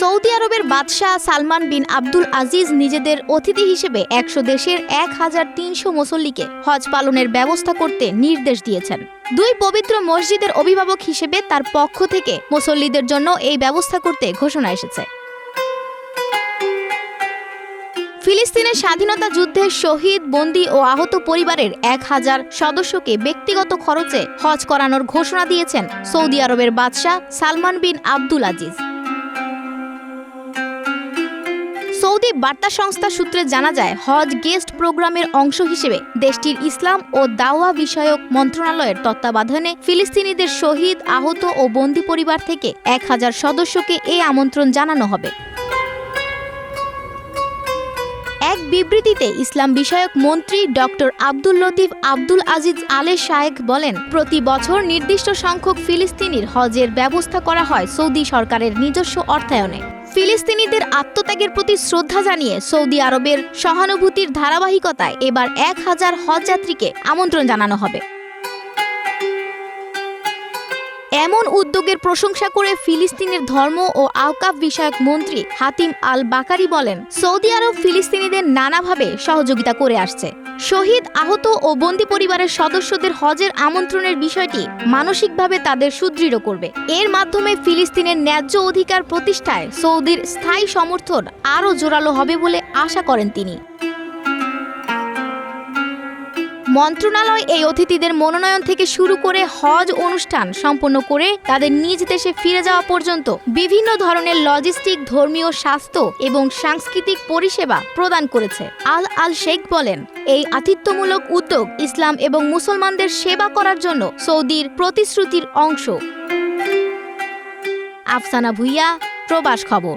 Saudi আরবের বাদশাহ Salman bin Abdul Aziz নিজেদের অতিথি হিসেবে একশো দেশের এক হাজার তিনশো মুসল্লিকে হজ পালনের ব্যবস্থা করতে নির্দেশ দিয়েছেন। দুই পবিত্র মসজিদের অভিভাবক হিসেবে তার পক্ষ থেকে মুসল্লিদের জন্য এই ব্যবস্থা করতে ঘোষণা এসেছে। ফিলিস্তিনের স্বাধীনতা যুদ্ধে শহীদ, বন্দী ও আহত পরিবারের এক হাজার সদস্যকে ব্যক্তিগত খরচে হজ করানোর ঘোষণা দিয়েছেন সৌদি আরবের বাদশাহ Salman bin Abdul Aziz. Saudi বার্তা সংস্থা সূত্রে জানা যায়, হজ গেস্ট প্রোগ্রামের অংশ হিসেবে দেশটির ইসলাম ও দাওয়া বিষয়ক মন্ত্রণালয়ের তত্ত্বাবধানে ফিলিস্তিনিদের শহীদ, আহত ও বন্দী পরিবার থেকে এক হাজার সদস্যকে এই আমন্ত্রণ জানানো হবে। এক বিবৃতিতে ইসলাম বিষয়ক মন্ত্রী doctor Abdul Latif Abdul Aziz Al Sheikh বলেন, প্রতি বছর নির্দিষ্ট সংখ্যক ফিলিস্তিনির হজের ব্যবস্থা করা হয় সৌদি সরকারের নিজস্ব অর্থায়নে। ফিলিস্তিনিদের আত্মত্যাগের প্রতি শ্রদ্ধা জানিয়ে সৌদি আরবের সহানুভূতির ধারাবাহিকতায় এবার এক হাজার হজযাত্রীকে আমন্ত্রণ জানানো হবে। এমন উদ্যোগের প্রশংসা করে ফিলিস্তিনের ধর্ম ও আওকাফ বিষয়ক মন্ত্রী হাতিম আল বাকারি বলেন, সৌদি আরব ফিলিস্তিনিদের নানাভাবে সহযোগিতা করে আসছে। শহীদ, আহত ও বন্দি পরিবারের সদস্যদের হজের আমন্ত্রণের বিষয়টি মানসিকভাবে তাদের সুদৃঢ় করবে। এর মাধ্যমে ফিলিস্তিনের ন্যায্য অধিকার প্রতিষ্ঠায় সৌদির স্থায়ী সমর্থন আরও জোরালো হবে বলে আশা করেন তিনি। মন্ত্রণালয় এই অতিথিদের মনোনয়ন থেকে শুরু করে হজ অনুষ্ঠান সম্পন্ন করে তাদের নিজ দেশে ফিরে যাওয়া পর্যন্ত বিভিন্ন ধরনের লজিস্টিক, ধর্মীয় স্বাস্থ্য এবং সাংস্কৃতিক পরিষেবা প্রদান করেছে। আল আল শেখ বলেন, এই আতিথ্যমূলক উদ্যোগ ইসলাম এবং মুসলমানদের সেবা করার জন্য সৌদির প্রতিশ্রুতির অংশ। আফসানা ভুইয়া, প্রবাস খবর।